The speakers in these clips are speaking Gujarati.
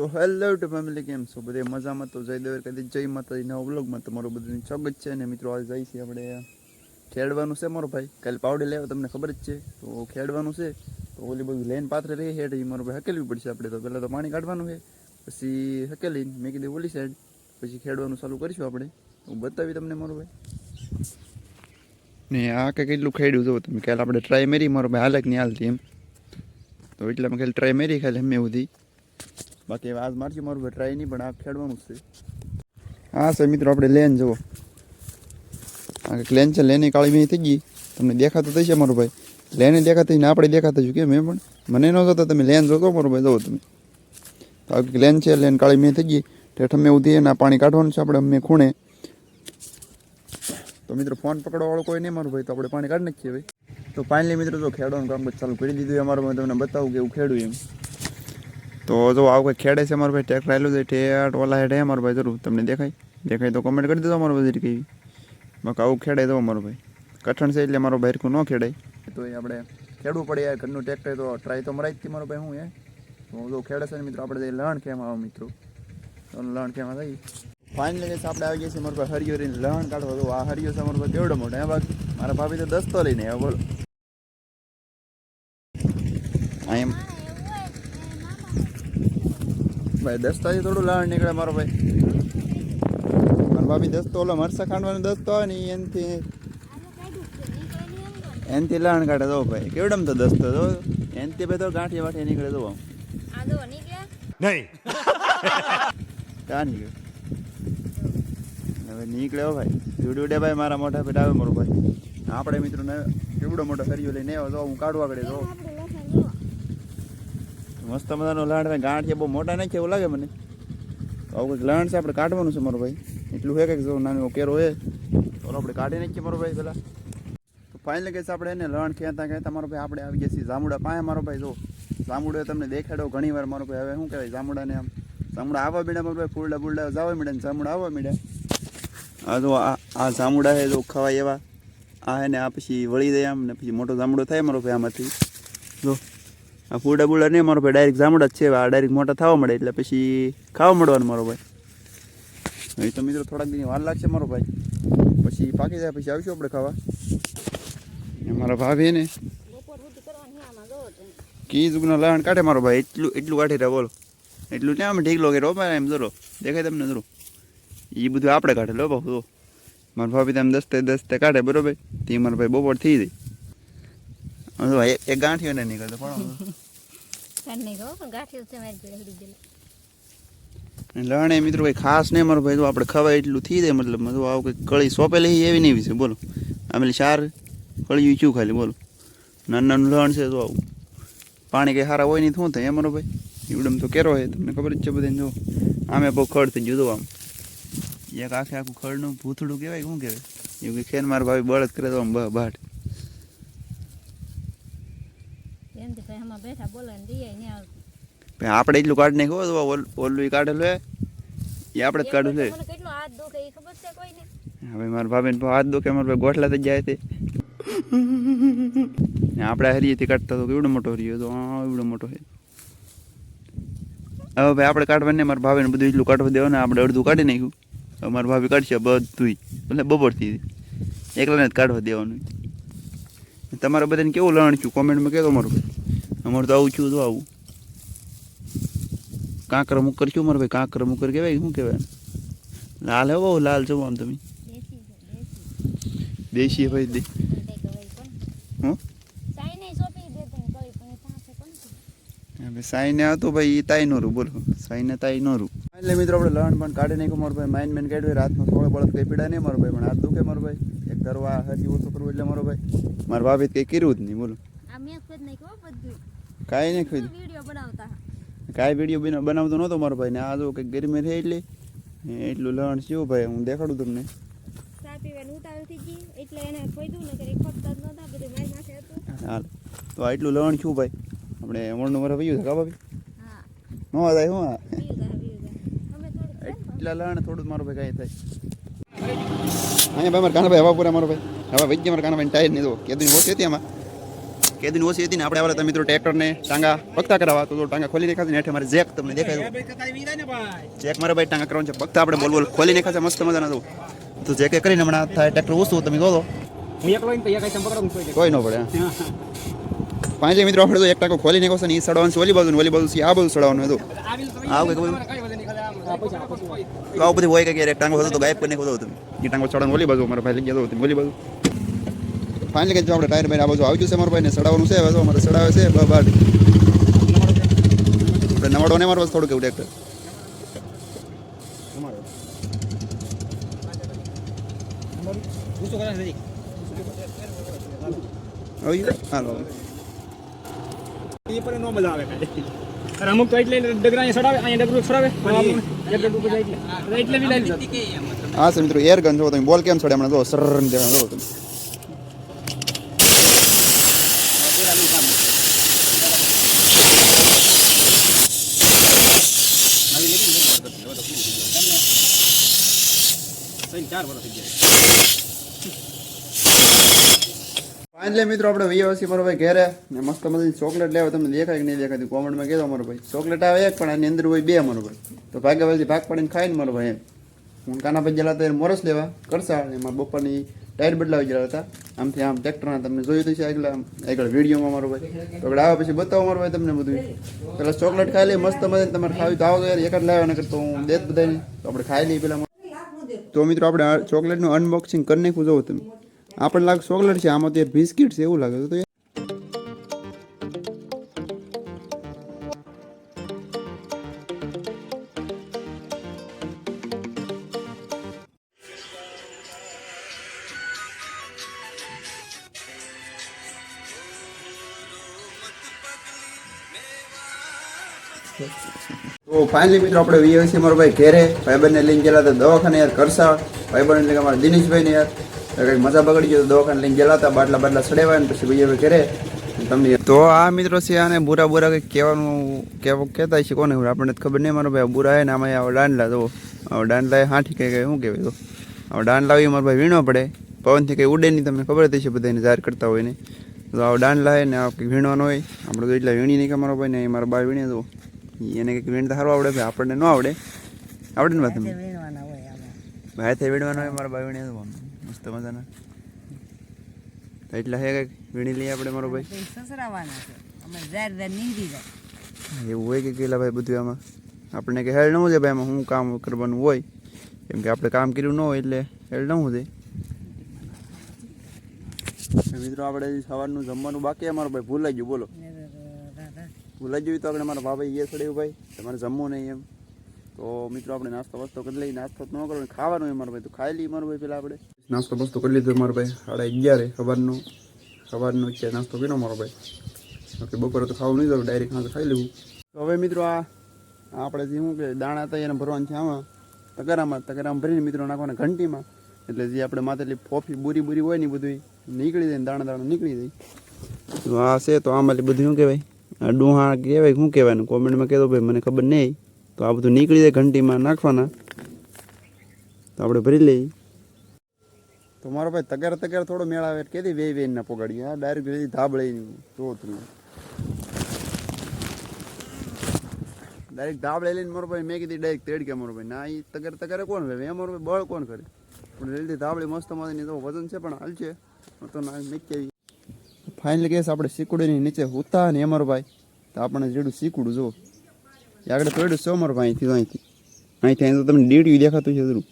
તો હેલો ટુ ફેમિલી, કેમ છો? બધે મજામાં તો જય દેવર કદી જય માતાજી. નવા બ્લોગમાં તમારું બધું સ્વાગત છે અને મિત્રો, આજે જાય છે આપણે ખેડવાનું છે મારો ભાઈ. કાલે પાવડે લેવા, તમને ખબર જ છે. તો ખેડવાનું છે. તો ઓલી બધું લેન પાત્ર રહી હેઠ એ મારો ભાઈ હકેલવી પડશે આપણે. તો પહેલાં તો પાણી કાઢવાનું છે, પછી હકેલીને મેં કીધું ઓલી સાઈડ પછી ખેડવાનું ચાલુ કરીશું આપણે. હું બતાવી તમને મારો ભાઈ. ને આ કે કેટલું ખેડ્યું, જો તમે કાલે આપણે ટ્રાય મેરી, મારો ભાઈ હાલક નહીં હાલતી એમ. તો એટલે અમે ખાલી ટ્રાય મેરી ખાલી અમે સુધી. બાકી આજ મારથી મારું ટ્રાય નહીં, પણ આ ખેડવાનું છે. હા સર મિત્રો, આપણે લેન જુઓ. આ કંઈક લેન છે, લેની કાળી મેં થઈ ગઈ. તમને દેખાતો થઈ છે મારો ભાઈ. લેને દેખાતી ને આપણે દેખાતા છું કેમ મેં પણ મને ન જોતા, તમે લેન જોતો મારો ભાઈ, જુઓ તમે. તો લેન છે, લેન કાળી મેં થઈ ગઈ. ઠેઠ અમે ઉધી ના પાણી કાઢવાનું છે, આપણે અમે ખૂણે. તો મિત્રો, ફોન પકડવાવાળો કોઈ નહીં મારું ભાઈ, તો આપણે પાણી કાઢી નાખીએ ભાઈ. તો ફાઇનલી મિત્રો, જો ખેડવાનું કામ ચાલુ કરી દીધું અમારું મેં તમને બતાવું કે એવું ખેડું એમ. તો જો આવું કંઈ ખેડે છે મારું ભાઈ ટ્રેક્ટર આવેલું છે ઠેઠ ઓલા હેઠે મારું ભાઈ, જરૂર તમને દેખાય. દેખાય તો કમેન્ટ કરી દેજો મારું બધી કેવી બાકી આવું ખેડે તો મારું ભાઈ. કઠણ છે એટલે મારો ભાઈ હરખું ન ખેડાય તો એ આપણે ખેડવું પડે યાર, ઘરનું ટ્રેક્ટર તો ટ્રાય તો મરાય જ હતી મારો ભાઈ, હું એ તો જો ખેડે છે મિત્રો, આપણે જઈએ લણ કેમ આવો મિત્રો. લણ કેમ થઈ ફાઇનલી આપણે આવી ગયા છીએ મારા ભાઈ હરિયો રહીને લણ કાઢવા. તો આ હરિયો છે મારો ભાઈ કેવડો મોટો, હે બાકી? મારા ભાભી તો દસ્તો લઈને આવ્યો, બોલો. એમ ભાઈ દસ્તાથી થોડું લાણ નીકળે મારો ભાઈ. મારા ભાભી દસ્તો ઓલો મરસા ખાંડવાનો દસ્તો આવે ને એનથી એનથી લાણ કાઢે તો ભાઈ. કેવડમ તો દસ્તો તો? એનથી ભાઈ તો ગાંઠી વાઠી નીકળે તો નહીં. ક્યાં નીકળે. હવે નીકળ્યો ભાઈ. જોડે ભાઈ મારા મોટા પેટા આવે મારું ભાઈ. આપણે મિત્રોને કેવડો મોટો ફેરિયો લઈને આવ્યો તો હું કાઢવા પડે તો. આપણે લસણ જો મસ્ત મજાનો લાડ ને ગાંઠ છે બહુ મોટા નાખે એવું લાગે મને. તો આવું કંઈક લાણ છે, આપણે કાઢવાનું છે મારો ભાઈ. એટલું હે કંઈક જો નાનો કેરો હે તો આપણે કાઢી નાખીએ મારો ભાઈ પેલા તો ફાઇનલ કહે છે આપણે એને લણ કહેતા કહેતા મારો ભાઈ આપણે આવી ગયા છીએ જામુડા પાસે. મારો ભાઈ જો જામુડો તમને દેખાડો ઘણી વાર મારો ભાઈ. હવે શું કહેવાય, જામુડાને આમ. જામુડા આવવા મીડ્યા મારો ભાઈ, ફૂલડા ફૂલડા જવા મીડ્યા ને જામુડા આવવા મીડ્યા. આ જો આ જામુડા છે, જો ખવાય એવા. આ હે ને, આ પછી વળી દે આમ ને, પછી મોટો જામુડો થાય મારો ભાઈ આમાંથી. જો. આ ફૂડા બુડા નહીં મારો ભાઈ ડાયરેક્ટ જામડા જ છે. આ ડાયરેક્ટ મોટા થવા મળે, એટલે પછી ખાવા મળવાનું મારો ભાઈ. એ તો મિત્રો થોડાક દિન વાર લાગશે મારો ભાઈ. પછી પાકી જાય, પછી આવીશું આપણે ખાવા. મારા ભાભી ને બપોર લાણ કાઢે મારો ભાઈ. એટલું એટલું કાઢી રહ્યા, બોલો. એટલું ત્યાં અમે ઢીકલો કે રોપા એમ જરો દેખાય તમને જરો એ બધું આપણે કાઢે લો બહુ મારા ભાભી તેમ દસ્તે દસ્તે કાઢે, બરોબર? તે મારા ભાઈ બપોર થઈ જાય. હવે એક- એક ગાંઠિયો ને નીકળતો પણ. લણ મિત્રો ભાઈ ખાસ નહીં મારો ભાઈ તો આપણે ખવાય એટલું થઈ જાય મતલબ મતલબ આવું કંઈક કળી સોંપેલી એવી નહીં છે બોલો. આમેલી ચાર કળિયું છું ખાલી બોલો. નાનું નાનું લણ છે તો આવું. પાણી કંઈ સારા હોય નહીં શું થાય એ મારો ભાઈ? ઈવડમ તો કેરો હોય તમને ખબર જ છે બધાને જો. આમે બહુ ખડ થઈ જુદો આમ. એક આખે આખું ખડનું ભૂથડું કહેવાય શું કહેવાય? એવું કે ખેન મારા ભાઈ બળદ કરે તો આમ બ- બાટ બેઠા બોલે ને નહીં આવતું. આપણે એટલું કાઢ નાખ્યું તો ઓલું કાઢેલું હે? એ આપણે જ કાઢું છે મને કેટલો હાથ દુખે એ ખબર છે કોઈને? હવે મારા ભાભીને હાથ દુખે મારા ભાઈ ગોઠલા થઈ જાય તે. ને આપણે હરીએથી કાઢતા તો કેવડો મોટો હરિયો તો હા એવડો મોટો હે. હવે ભાઈ આપણે કાઢવા મારા ભાભીને બધું એટલું કાઢવા દેવાનું આપણે અડધું કાઢી નાખ્યું. હવે મારા ભાભી કાઢશે બધું એટલે બપોરથી એકલાને જ કાઢવા દેવાનું. તમારે બધાને કેવું લણ છું કોમેન્ટમાં કહેતો મારું. અમારું તો આવું થયું તો આવું. કાંકર મુકર શું મારે ભાઈ? કાંકર મુકર કહેવાય શું કહેવાય? લાલ હે બહુ લાલ છો આમ તમે. દેશી છે દેશી દેશી ભાઈ દે સાઈને હતું ભાઈ એ તાઈ નોરું બોલો. સાઈને તાઈ નોરું એટલે મિત્રો આપણે લણ પણ કાઢી નાખ્યું મારો ભાઈ. માઇન મેન કાઢ્યું રાતનો થોડો બળદ કઈ પીડા નહીં મારો ભાઈ પણ હાથ દુખે મારો ભાઈ. એક દરવા હજી ઓછું કરવું એટલે મારો ભાઈ. મારા ભાભી કંઈ કર્યું જ નહીં બોલો. કાંઈ નહીં વીડિયો બનાવતા કાંઈ વીડિયો બનાવતો નહોતો મારો ભાઈ ને આ જો કંઈક ગરમી થઈ એટલે એટલું લણ થયું ભાઈ હું દેખાડું તમને. હાલ તો આટલું લણ થયું ભાઈ. આપણે વણનું મારા પીયું કા ભાભી નો થાય ને? એટલા લણ થોડું મારો ભાઈ કાંઈ થાય. અહીંયા ભાઈ મારા કાના ભાઈ હવા પૂરા મારો ભાઈ. હવા વૈદ્ય મારા કાના ભાઈ ટાયર નહીં તો કેદી હોતી હતી આમાં. કેદીની ઓછી હતી ને આપણે આવેલા મિત્રો ટ્રેક્ટરને ટાંગા પગતા કરાવવા તો ટાંગા ખોલી નાખ્યા નેઠે મારે જેક તમને દેખાય ચેક મારે ભાઈ ટાંગા કરવાનું છે પગતા આપણે બોલ બોલ ખોલી નાખ્યા છે મસ્ત મજાના તો. તો જે કે કરીને હમણાં થાય ટ્રેક્ટર ઓછું તમે પકડો કોઈ ન પડે. પાંચે મિત્રો આપણે તો એક ટાંકો ખોલી નાખો છે ને એ સડવાનું ઓલી બાજુ ઓલી બાજુ આ બાજુ સડવાનું હતું. આવું કંઈક આવું બધું હોય કે ટાંગો હતો તો ગાયબ કરીને નાખ્યો તમે. એ ટાંગો ચડવાનું ઓલી બાજુ મારા ભાઈ લઈ ગયા તો ઓલી બાજુ. ફાઇનલી કે જો આપણે ટાયર ભાઈ આ બાજુ આવી ગયું છે મારા ભાઈને સડાવવાનું છે હવે તો અમારે સડાવે છે બ- બાર આપણે નવાડો ને મારવા થોડું કેવું ટ્રેક્ટર અમુક તો એટલે ડગરા સડાવે અહીંયા ડગરું એટલે. હા સર મિત્રો એર ગન જો તમે. બોલ કેમ છોડે હમણાં? જો સર દેવા જો તમે ચાર વર્ષ થઈ ગયા ફાઇનલી મિત્રો, આપણે વીએસસી મારો ભાઈ ઘેરે. ને મસ્ત મજાની ચોકલેટ લેવા તમને દેખાય કે નહીં દેખાતી કોમેન્ટમાં કહેતો મારો ભાઈ. ચોકલેટ આવે એક, પણ આની અંદર હોય બે મારો ભાઈ. તો ભાગ્યા ભાઈ ભાગ પડીને ખાઈને મારો ભાઈ એમ. હું કાના ભાઈ જલા મોરસ લેવા કરશા અને મારા બપ્પાની ટાયર બદલાવી ગયેલા હતા. આમથી આમ ટ્રેક્ટરના તમને જોયું તો આગળ આગળ વિડીયોમાં મારો ભાઈ. તો આગળ આવ્યા પછી બતાવો મારો ભાઈ તમને બધું. પેલા ચોકલેટ ખાઈ લઈ મસ્ત મજા તમારે ખાવી તો આવો યાર એક જ લાવ્યા, નકર તો હું દેત બધાને. તો આપણે ખાઈ લઈએ પેલા તો મિત્રો આપણે ચોકલેટનું અનબોક્સિંગ કરી નાખવું જોવો તમે. આપણને લાગે ચોકલેટ છે, આમાં તો બિસ્કિટ છે, એવું લાગે તો તો ફાઇનલી મિત્રો આપણે વીએસી મારો ભાઈ ઘેરે. ભાઈબંધને લઈને ગયેલા હતા દવાખાને યાર કરસાળ ભાઈબંધ એટલે કે અમારા દિનેશભાઈને યાર. કંઈક મજા બગડી ગયો દવાખાને લઈને ગયેલા હતા, બાટલા બાટલા સડેવાય ને પછી ભાઈ ઘેરે. તમને તો આ મિત્રો છે આને બુરા બુરા કંઈક કહેવાનું કહેવું કહેતા છે કોને? આપણને ખબર નહીં મારો ભાઈ બુરા હે ને આમાં આવો દાંડલા, તો આવો દાંડલા હાથી કંઈ કંઈ શું કહેવાય તો? આવો દાંડલા આવી મારો ભાઈ વીણો પડે. પવનથી કંઈ ઉડે નહીં, તમને ખબર હતી છે બધાને જાહેર કરતા હોય ને. તો આવો દાંડલા હે ને આ વીણવાનો હોય. આપણે તો એટલા વીણી નહીં કે મારો ભાઈ ને મારા બા વીણે તો. એને કંઈક વીણતા સારું આવડે ભાઈ આપણને ન આવડે. આવડે ને વાત ભાઈ થઈ વીણવાનો હોય મારા ભાઈ વીણે મસ્ત મજાના. એટલે એટલા હે કંઈક વીણી લઈએ આપણે મારો ભાઈ? સસરાવાના છે. અમે ઝાર ઝાર નીકળી જાય. એવું હોય કે કેલા ભાઈ બધું આમાં? આપણને કે હેડ ન હોય ભાઈ એમાં શું કામ કરવાનું હોય. કેમ કે આપણે કામ કર્યું ન હોય એટલે હેડ ન હોય મિત્રો આપણે સવારનું જમવાનું બાકી અમારો ભાઈ ભૂલાઈ ગયું બોલો. ભૂલાઈ જોયું તો આપણે મારા ભાઈ એ સડ્યું ભાઈ તમારે જમવું નહીં એમ. તો મિત્રો, આપણે નાસ્તો વાસ્તો કરી લઈએ. નાસ્તો ન કરો ખાવાનું એ મારો ભાઈ. તો ખાઈ લઈએ મારો ભાઈ પેલા આપણે. નાસ્તો બસ્તો કરી લીધો મારો ભાઈ. સાડા અગિયારે, સવારનો. સવારનો છે નાસ્તો કર્યો મારો ભાઈ. ઓકે બપોરે તો ખાવું નહીં જવું ડાયરેક્ટ નાસ્તો ખાઈ લેવું. તો હવે મિત્રો, આ આપણે જે શું કે, દાણા હતા એને ભરવાનું છે આમાં. તગારામાં તગારામાં ભરીને મિત્રો નાખવાના ઘંટીમાં. એટલે જે આપણે માથેલી ફોફી બુરી બુરી હોય ને બધું નીકળી જાય દાણા દાણા નીકળી જાય. તો આ છે, તો આમાં બધું શું કહેવાય? ડોહા કહેવાય, શું કહેવાય કોમેન્ટમાં કહેતો ભાઈ, મને ખબર નહીં. તો આ બધું નીકળી જાય ઘંટીમાં નાખવાના. તો આપણે ભરી લઈએ. તો મારો ભાઈ તગાર તગાર થોડો મેળ આવે કેદી વેય વે ના પોગાડી હા? ડાયરેક્ટ ધાબળે જો તમે. ડાયરેક્ટ ધાબળે લઈને મારો ભાઈ મેં કીધી ડાયરેક્ટ તેડ કે મારો ભાઈ. ના એ તગાર તગારે કોણ ભાઈ એ મારો ભાઈ બળ કોણ કરે? પણ જલ્દી ધાબળી મસ્ત મજાની તો વજન છે, પણ હાલ છે. તો ના મેં આવી. ફાઇનલ કેસ આપણે શીકુડીની નીચે હુતા ને અમરભાઈ તો આપણે જેડું સીકુડું જો એ આગળ તોડ્યું છે મારો ભાઈ અહીંથી અહીંથી. અહીં તો તમને ડીડ્યું દેખાતું છે જરૂર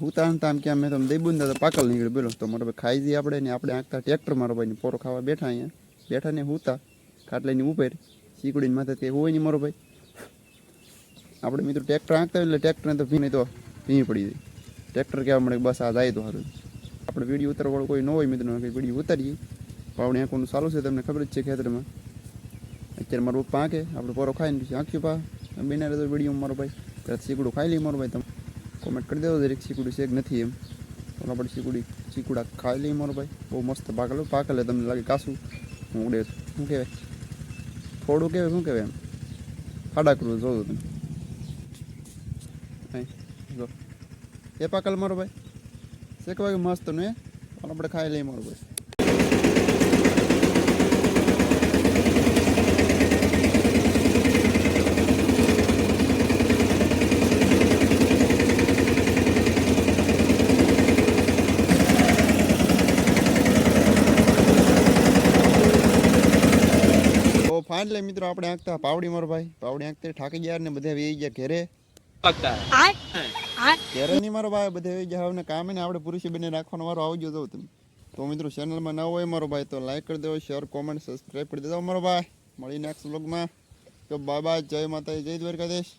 હુતા ને આમ ક્યાં મેં તમે દઈ તો પાકલ નીકળ્યું બોલો. તો મારો ભાઈ ખાઈ જઈએ આપણે ને આપણે આંકતા ટ્રેક્ટર મારો ભાઈ પોરો ખાવા બેઠા અહીંયા. બેઠા ને હુતા, ખાટલાની ઉપર. શીકડીને માથે તે હોય નહીં મારો ભાઈ. આપણે મિત્રો ટ્રેક્ટર આંકતા એટલે ટ્રેક્ટરને તો ભીને તો ભીની પડી જાય. ટ્રેક્ટર કહેવા મળે બસ આ જાય તો સારું. આપણે વીડિયો ઉતારવાળું કોઈ ન હોય મિત્રો વીડિયો ઉતારીએ. પાવડી આંખોનું ચાલુ છે, તમને ખબર જ છે ખેતરમાં. અત્યારે મારો પપ્પા આંકે, આપણે પોરો ખાઈને પછી આંખ્યું પા. બેના રહેતો વીડિયો મારો ભાઈ ત્યારે શીકડું ખાઈ લઈએ મારો ભાઈ તમે. કોમેન્ટ કરી દેવો દરેક શીકુડી છે નથી એમ. ઓલા આપણે શીકુડી ચીકુડા ખાઈ લઈએ મારો ભાઈ. બહુ મસ્ત પાકલ, પાકલે તમને લાગે કાસું. હું ઉડે શું કહેવાય? થોડું કહેવાય, શું કહેવાય એમ? ફાડા કરું જોઉં તમે જો. એ પાકલ મારો ભાઈ. શેકવા મસ્તનું આપણે ખાઈ લઈએ મારો ભાઈ. એટલે મિત્રો આપણે આંકતા પાવડી મારો ભાઈ. પાવડી આંકતે ઠાકી ગયા ને બધા વી ગયા ઘેરે. ઘેરે નહીં મારો ભાઈ બધે વેઈ ગયા. હવે કામે ને આપણે પુરુષી બને રાખવાનો વારો આવજો તો તમે. તો મિત્રો ચેનલમાં ન હોય મારો ભાઈ તો લાઈક કરી દેવો શેર કોમેન્ટ સબસ્ક્રાઈબ કરી દેજો. મારો ભાઈ મળી નેક્સ્ટ વ્લોગમાં તો બાય બાય જય માતા જય દ્વારકાધીશ.